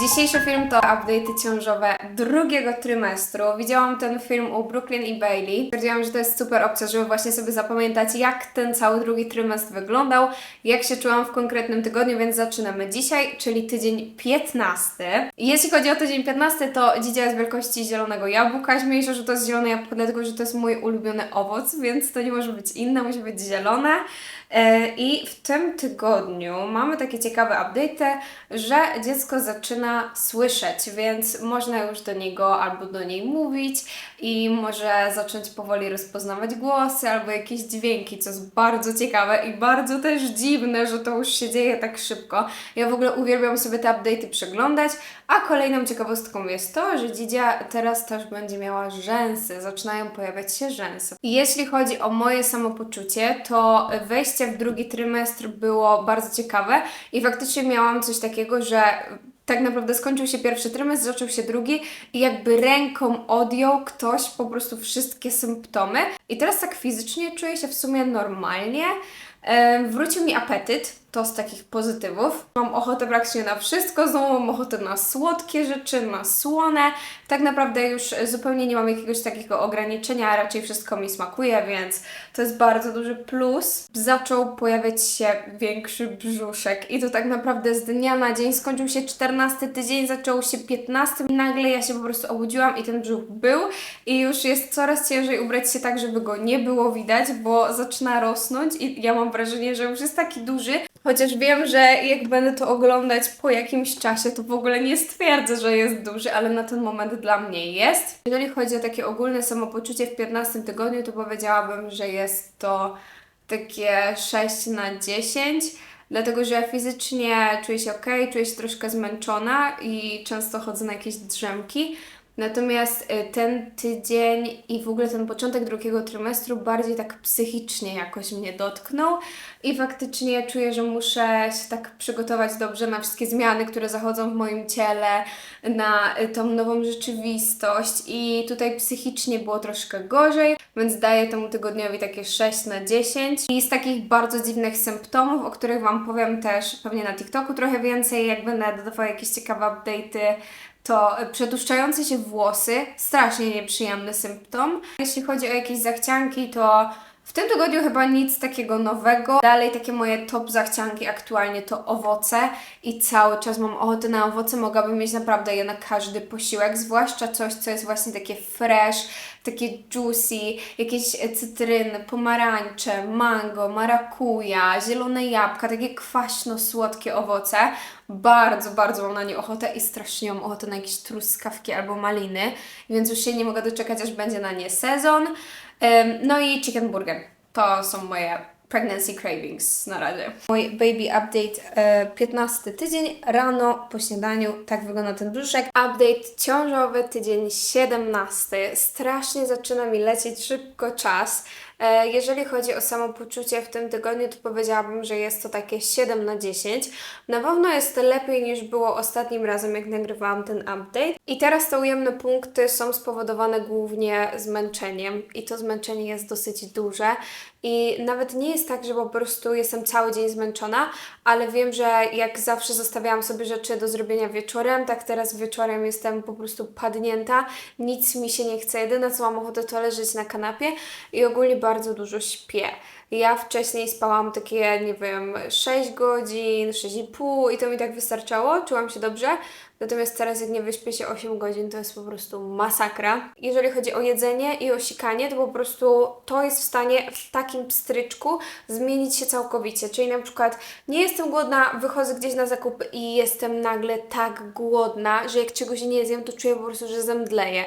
Dzisiejszy film to update'y ciążowe drugiego trymestru. Widziałam ten film u Brooklyn i Bailey. Stwierdziłam, że to jest super opcja, żeby właśnie sobie zapamiętać, jak ten cały drugi trymestr wyglądał, jak się czułam w konkretnym tygodniu, więc zaczynamy dzisiaj, czyli tydzień 15. I Jeśli chodzi o tydzień 15, to dzidzia jest wielkości zielonego jabłka. Śmieję że to jest zielone jabłko, dlatego że to jest mój ulubiony owoc, więc to nie może być inne, musi być zielone. E, I w tym tygodniu mamy takie ciekawe update'y, że dziecko zaczyna słyszeć, więc można już do niego albo do niej mówić i może zacząć powoli rozpoznawać głosy albo jakieś dźwięki, co jest bardzo ciekawe i bardzo też dziwne, że to już się dzieje tak szybko. Ja w ogóle uwielbiam sobie te update'y przeglądać, a kolejną ciekawostką jest to, że dzidzia teraz też będzie miała rzęsy, zaczynają pojawiać się rzęsy. Jeśli chodzi o moje samopoczucie, to wejście w drugi trymestr było bardzo ciekawe i faktycznie miałam coś takiego, że tak naprawdę skończył się pierwszy trymestr, zaczął się drugi i jakby ręką odjął ktoś po prostu wszystkie symptomy. I teraz tak fizycznie czuję się w sumie normalnie. Wrócił mi apetyt, to z takich pozytywów. Mam ochotę praktycznie na wszystko, znowu mam ochotę na słodkie rzeczy, na słone. Tak naprawdę już zupełnie nie mam jakiegoś takiego ograniczenia, raczej wszystko mi smakuje, więc to jest bardzo duży plus. Zaczął pojawiać się większy brzuszek i to tak naprawdę z dnia na dzień skończył się 14 tydzień, zaczął się 15 i nagle ja się po prostu obudziłam i ten brzuch był i już jest coraz ciężej ubrać się tak, żeby go nie było widać, bo zaczyna rosnąć i ja mam wrażenie, że już jest taki duży, Chociaż wiem, że jak będę to oglądać po jakimś czasie, to w ogóle nie stwierdzę, że jest duży, ale na ten moment dla mnie jest. Jeżeli chodzi o takie ogólne samopoczucie w 15 tygodniu, to powiedziałabym, że jest to takie 6 na 10. Dlatego, że fizycznie czuję się ok, czuję się troszkę zmęczona i często chodzę na jakieś drzemki. Natomiast y, ten tydzień i w ogóle ten początek drugiego trymestru bardziej tak psychicznie jakoś mnie dotknął i faktycznie czuję, że muszę się tak przygotować dobrze na wszystkie zmiany, które zachodzą w moim ciele, na y, tą nową rzeczywistość i tutaj psychicznie było troszkę gorzej, więc daję temu tygodniowi takie 6 na 10 i z takich bardzo dziwnych symptomów, o których Wam powiem też pewnie na TikToku trochę więcej, jak będę dodawała jakieś ciekawe update'y to przetłuszczające się włosy, strasznie nieprzyjemny symptom. Jeśli chodzi o jakieś zachcianki, to w tym tygodniu chyba nic takiego nowego. Dalej takie moje top zachcianki aktualnie to owoce i cały czas mam ochotę na owoce. Mogłabym mieć naprawdę je na każdy posiłek, zwłaszcza coś, co jest właśnie takie fresh, takie juicy, jakieś cytryny, pomarańcze, mango, marakuja, zielone jabłka, takie kwaśno-słodkie owoce. Bardzo, bardzo mam na nie ochotę i strasznie mam ochotę na jakieś truskawki albo maliny, więc już się nie mogę doczekać, aż będzie na nie sezon. No i chicken burger. To są moje pregnancy cravings na razie. Mój baby update e, 15 tydzień, rano po śniadaniu, tak wygląda ten brzuszek. Update ciążowy, tydzień 17. Strasznie zaczyna mi lecieć szybko czas. E, Jeżeli chodzi o samopoczucie w tym tygodniu, to powiedziałabym, że jest to takie 7 na 10. Na pewno jest lepiej niż było ostatnim razem, jak nagrywałam ten update. I teraz te ujemne punkty są spowodowane głównie zmęczeniem i to zmęczenie jest dosyć duże. I nawet nie jest tak, że po prostu jestem cały dzień zmęczona, ale wiem, że jak zawsze zostawiałam sobie rzeczy do zrobienia wieczorem, tak teraz wieczorem jestem po prostu padnięta, nic mi się nie chce. Jedyne co mam ochotę to leżeć na kanapie i ogólnie bardzo dużo śpię. Ja wcześniej spałam takie, nie wiem, 6 godzin, 6,5 i to mi tak wystarczało, czułam się dobrze. Natomiast teraz jak nie wyśpię się 8 godzin, to jest po prostu masakra. Jeżeli chodzi o jedzenie i o sikanie, to po prostu to jest w stanie w takim pstryczku zmienić się całkowicie. Czyli na przykład nie jestem głodna, wychodzę gdzieś na zakupy i jestem nagle tak głodna, że jak czegoś nie zjem, to czuję po prostu, że zemdleję.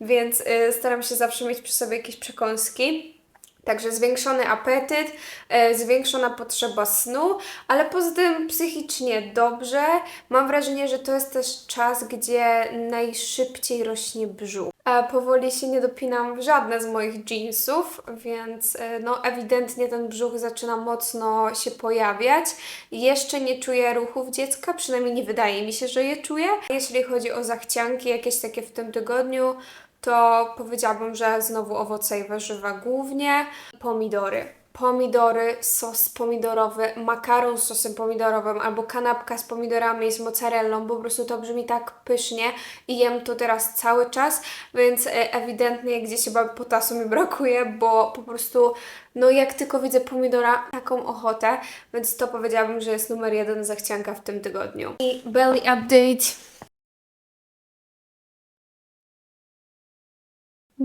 Więc y, staram się zawsze mieć przy sobie jakieś przekąski. Także zwiększony apetyt, e, zwiększona potrzeba snu, ale poza tym psychicznie dobrze. Mam wrażenie, że to jest też czas, gdzie najszybciej rośnie brzuch. A powoli się nie dopinam w żadne z moich jeansów, więc e, no ewidentnie ten brzuch zaczyna mocno się pojawiać. Jeszcze nie czuję ruchów dziecka, przynajmniej nie wydaje mi się, że je czuję. Jeśli chodzi o zachcianki jakieś takie w tym tygodniu, to powiedziałabym, że znowu owoce i warzywa głównie, pomidory. pomidory, sos pomidorowy, makaron z sosem pomidorowym albo kanapka z pomidorami, z mozzarellą. Po prostu to brzmi tak pysznie i jem to teraz cały czas, więc e, ewidentnie gdzieś chyba potasu mi brakuje, bo po prostu no jak tylko widzę pomidora, taką ochotę, więc to powiedziałabym, że jest numer jeden zachcianka w tym tygodniu. I belly update.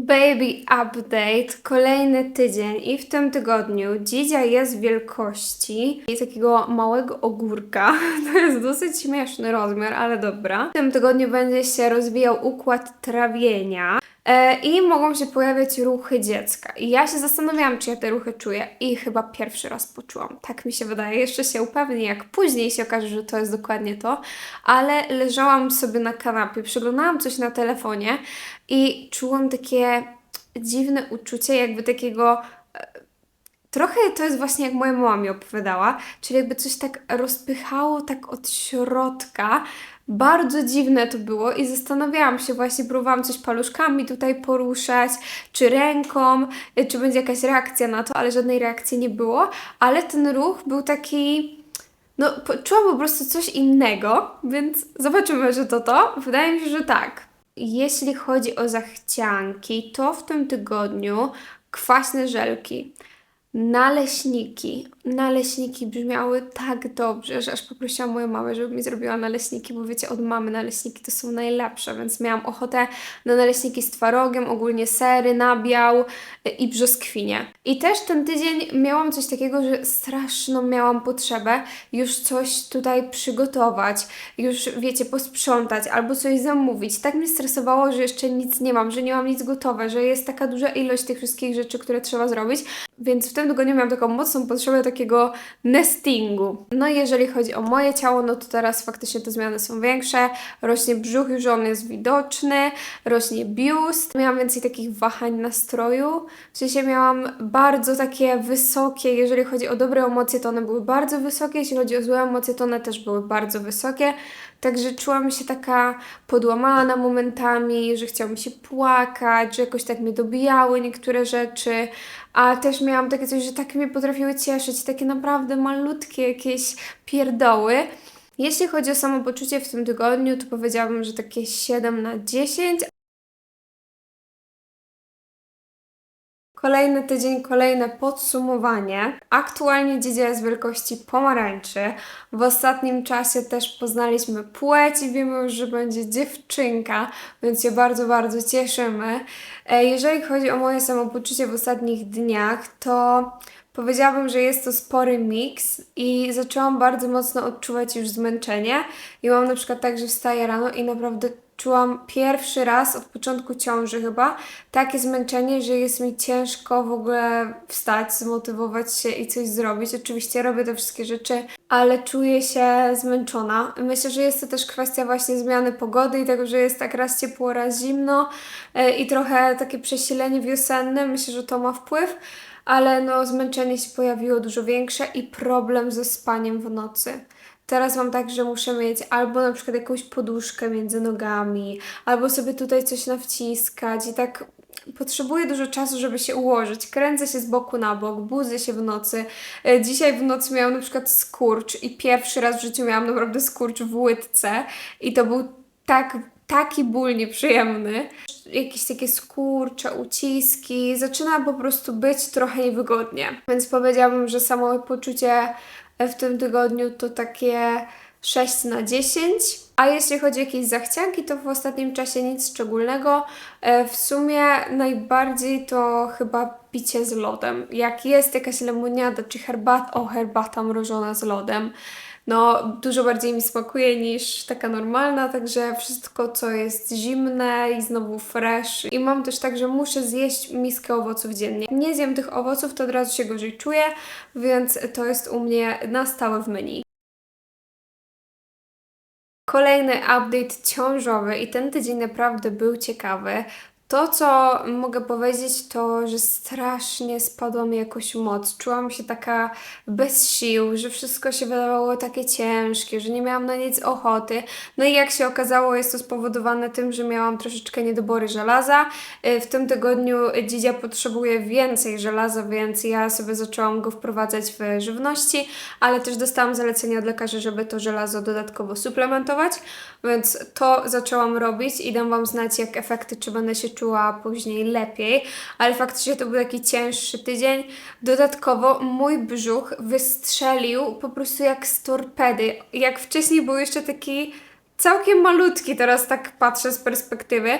Baby Update, kolejny tydzień i w tym tygodniu dzidzia jest wielkości takiego małego ogórka. To jest dosyć śmieszny rozmiar, ale dobra. W tym tygodniu będzie się rozwijał układ trawienia. E, I mogą się pojawiać ruchy dziecka. I ja się zastanawiałam, czy ja te ruchy czuję, i chyba pierwszy raz poczułam. Tak mi się wydaje. Jeszcze się upewnię, jak później się okaże, że to jest dokładnie to. Ale leżałam sobie na kanapie, przeglądałam coś na telefonie i czułam takie dziwne uczucie, jakby takiego. Trochę to jest właśnie jak moja mama mi opowiadała, czyli jakby coś tak rozpychało tak od środka. Bardzo dziwne to było i zastanawiałam się właśnie, próbowałam coś paluszkami tutaj poruszać, czy ręką, y, czy będzie jakaś reakcja na to, ale żadnej reakcji nie było, ale ten ruch był taki, no czułam po prostu coś innego, więc zobaczymy, że to to. Wydaje mi się, że tak. Jeśli chodzi o zachcianki, to w tym tygodniu kwaśne żelki. Naleśniki. Naleśniki brzmiały tak dobrze, że aż poprosiłam moją mamę, żeby mi zrobiła naleśniki, bo wiecie, od mamy naleśniki to są najlepsze, więc miałam ochotę na naleśniki z twarogiem, ogólnie sery, nabiał i brzoskwinie. I też ten tydzień miałam coś takiego, że straszną miałam potrzebę już coś tutaj przygotować, już wiecie, posprzątać albo coś zamówić. Tak mnie stresowało, że jeszcze nic nie mam, że nie mam nic gotowe, że jest taka duża ilość tych wszystkich rzeczy, które trzeba zrobić, więc w tym tygodniu miałam taką mocną potrzebę takiego nestingu. No i jeżeli chodzi o moje ciało, no to teraz faktycznie te zmiany są większe. Rośnie brzuch, już on jest widoczny, rośnie biust. Miałam więcej takich wahań nastroju. W sensie miałam bardzo takie wysokie, jeżeli chodzi o dobre emocje, to one były bardzo wysokie, jeśli chodzi o złe emocje, to one też były bardzo wysokie. Także czułam się taka podłamana momentami, że chciało mi się płakać, że jakoś tak mnie dobijały niektóre rzeczy, a też miałam takie coś, że tak mnie potrafiły cieszyć, takie naprawdę malutkie jakieś pierdoły. Jeśli chodzi o samopoczucie w tym tygodniu, to powiedziałabym, że takie 7 na 10, Kolejny tydzień, kolejne podsumowanie. Aktualnie dziedzia jest wielkości pomarańczy. W ostatnim czasie też poznaliśmy płeć i wiemy już, że będzie dziewczynka, więc się bardzo, bardzo cieszymy. E, Jeżeli chodzi o moje samopoczucie w ostatnich dniach, to powiedziałabym, że jest to spory miks i zaczęłam bardzo mocno odczuwać już zmęczenie. I mam na przykład tak, że wstaję rano i naprawdę czułam pierwszy raz od początku ciąży chyba takie zmęczenie, że jest mi ciężko w ogóle wstać, zmotywować się i coś zrobić. Oczywiście robię te wszystkie rzeczy, ale czuję się zmęczona. Myślę, że jest to też kwestia właśnie zmiany pogody i tego, że jest tak raz ciepło, raz zimno e, i trochę takie przesilenie wiosenne. Myślę, że to ma wpływ. Ale no, zmęczenie się pojawiło dużo większe i problem ze spaniem w nocy. Teraz mam tak, że muszę mieć albo na przykład jakąś poduszkę między nogami, albo sobie tutaj coś nawciskać i tak potrzebuję dużo czasu, żeby się ułożyć. Kręcę się z boku na bok, budzę się w nocy. E, Dzisiaj w nocy miałam na przykład skurcz i pierwszy raz w życiu miałam naprawdę skurcz w łydce i to był tak, taki ból nieprzyjemny. Jakieś takie skurcze, uciski. Zaczyna po prostu być trochę niewygodnie. Więc powiedziałabym, że samo poczucie w tym tygodniu to takie 6 na 10. A jeśli chodzi o jakieś zachcianki, to w ostatnim czasie nic szczególnego. E, W sumie najbardziej to chyba picie z lodem. Jak jest jakaś lemoniada czy herbata, o herbata mrożona z lodem, no dużo bardziej mi smakuje niż taka normalna, także wszystko co jest zimne i znowu fresh. I mam też tak, że muszę zjeść miskę owoców dziennie. Nie zjem tych owoców, to od razu się gorzej czuję, więc to jest u mnie na stałe w menu. Kolejny update ciążowy i ten tydzień naprawdę był ciekawy. To, co mogę powiedzieć, to, że strasznie spadła mi jakoś moc. Czułam się taka bez sił, że wszystko się wydawało takie ciężkie, że nie miałam na nic ochoty. No i jak się okazało, jest to spowodowane tym, że miałam troszeczkę niedobory żelaza. Y, W tym tygodniu dzidzia potrzebuje więcej żelaza, więc ja sobie zaczęłam go wprowadzać w żywności, ale też dostałam zalecenie od lekarza, żeby to żelazo dodatkowo suplementować, więc to zaczęłam robić i dam Wam znać, jak efekty, czy będę się czuła później lepiej, ale faktycznie to był taki cięższy tydzień. Dodatkowo mój brzuch wystrzelił po prostu jak z torpedy. Jak wcześniej był jeszcze taki całkiem malutki, teraz tak patrzę z perspektywy,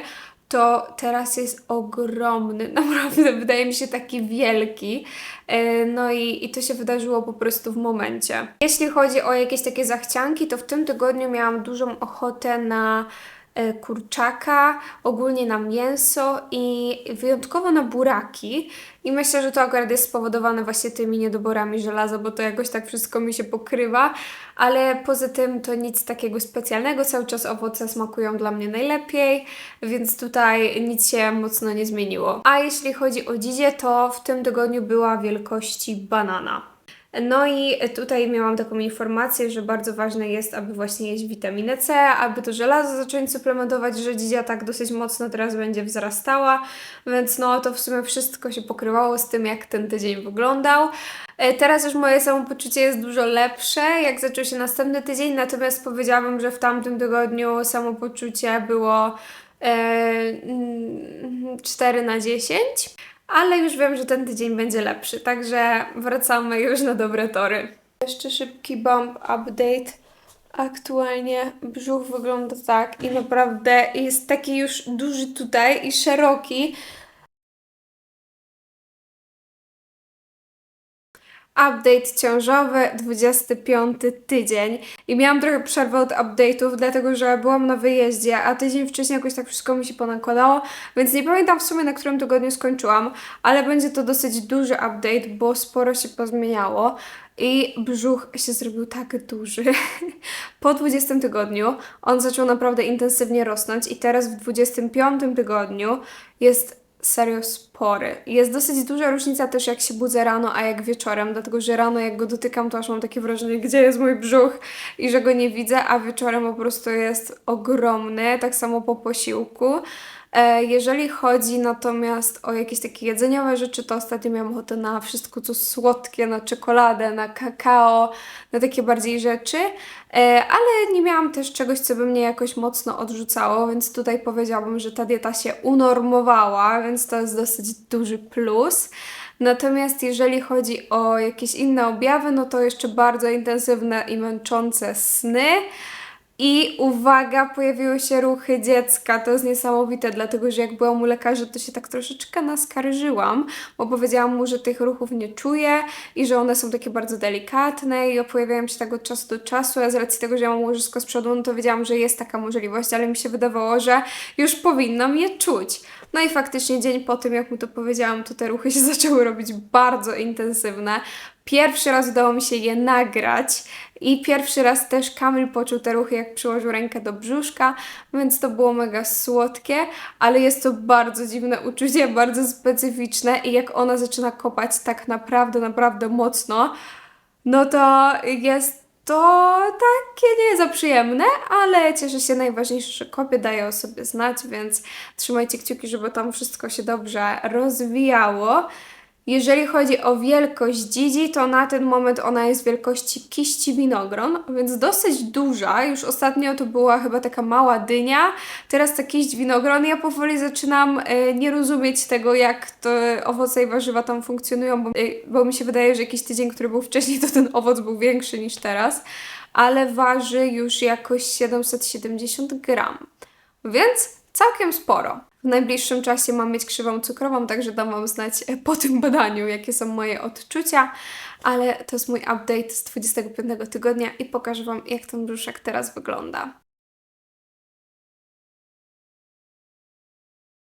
to teraz jest ogromny, naprawdę wydaje mi się taki wielki. E, No i, i to się wydarzyło po prostu w momencie. Jeśli chodzi o jakieś takie zachcianki, to w tym tygodniu miałam dużą ochotę na kurczaka, ogólnie na mięso i wyjątkowo na buraki. I myślę, że to akurat jest spowodowane właśnie tymi niedoborami żelaza, bo to jakoś tak wszystko mi się pokrywa, ale poza tym to nic takiego specjalnego. Cały czas owoce smakują dla mnie najlepiej, więc tutaj nic się mocno nie zmieniło. A jeśli chodzi o dzidzie, to w tym tygodniu była wielkości banana. No i tutaj miałam taką informację, że bardzo ważne jest, aby właśnie jeść witaminę C, aby to żelazo zacząć suplementować, że dzidzia tak dosyć mocno teraz będzie wzrastała, więc no to w sumie wszystko się pokrywało z tym, jak ten tydzień wyglądał. E, Teraz już moje samopoczucie jest dużo lepsze, jak zaczął się następny tydzień, natomiast powiedziałabym, że w tamtym tygodniu samopoczucie było e, mm, 4 na 10 ale już wiem, że ten tydzień będzie lepszy, także wracamy już na dobre tory. Jeszcze szybki bump update. Aktualnie brzuch wygląda tak i naprawdę jest taki już duży tutaj i szeroki. Update ciążowy, 25 tydzień. I miałam trochę przerwę od update'ów, dlatego że byłam na wyjeździe, a tydzień wcześniej jakoś tak wszystko mi się ponakładało, więc nie pamiętam w sumie na którym tygodniu skończyłam, ale będzie to dosyć duży update, bo sporo się pozmieniało. I brzuch się zrobił tak duży. Po 20 tygodniu on zaczął naprawdę intensywnie rosnąć i teraz w 25 tygodniu jest serio spory. Jest dosyć duża różnica też jak się budzę rano, a jak wieczorem, dlatego że rano jak go dotykam, to aż mam takie wrażenie, gdzie jest mój brzuch i że go nie widzę, a wieczorem po prostu jest ogromny, tak samo po posiłku. E, Jeżeli chodzi natomiast o jakieś takie jedzeniowe rzeczy, to ostatnio miałam ochotę na wszystko co słodkie, na czekoladę, na kakao, na takie bardziej rzeczy, E, ale nie miałam też czegoś, co by mnie jakoś mocno odrzucało, więc tutaj powiedziałabym, że ta dieta się unormowała, więc to jest dosyć duży plus. Natomiast jeżeli chodzi o jakieś inne objawy, no to jeszcze bardzo intensywne i męczące sny. I uwaga, pojawiły się ruchy dziecka. To jest niesamowite, dlatego że jak byłam u lekarza, to się tak troszeczkę naskarżyłam, bo powiedziałam mu, że tych ruchów nie czuję i że one są takie bardzo delikatne i pojawiają się tak od czasu do czasu. A z racji tego, że ja mam łożysko z przodu, no to wiedziałam, że jest taka możliwość, ale mi się wydawało, że już powinnam je czuć. No i faktycznie dzień po tym, jak mu to powiedziałam, to te ruchy się zaczęły robić bardzo intensywne. Pierwszy raz udało mi się je nagrać i pierwszy raz też Kamil poczuł te ruchy, jak przyłożył rękę do brzuszka, więc to było mega słodkie, ale jest to bardzo dziwne uczucie, bardzo specyficzne i jak ona zaczyna kopać tak naprawdę, naprawdę mocno, no to jest to takie nie za przyjemne, ale cieszę się najważniejsze, że kopie daje o sobie znać, więc trzymajcie kciuki, żeby tam wszystko się dobrze rozwijało. Jeżeli chodzi o wielkość dzidzi, to na ten moment ona jest wielkości kiści winogron, więc dosyć duża. Już ostatnio to była chyba taka mała dynia, teraz ta kiść winogron. Ja powoli zaczynam e, nie rozumieć tego, jak te owoce i warzywa tam funkcjonują, bo, e, bo mi się wydaje, że jakiś tydzień, który był wcześniej, to ten owoc był większy niż teraz, ale waży już jakoś 770 gram, więc całkiem sporo. W najbliższym czasie mam mieć krzywą cukrową, także dam Wam znać e, po tym badaniu, jakie są moje odczucia, ale to jest mój update z 25 tygodnia i pokażę Wam, jak ten brzuszek teraz wygląda.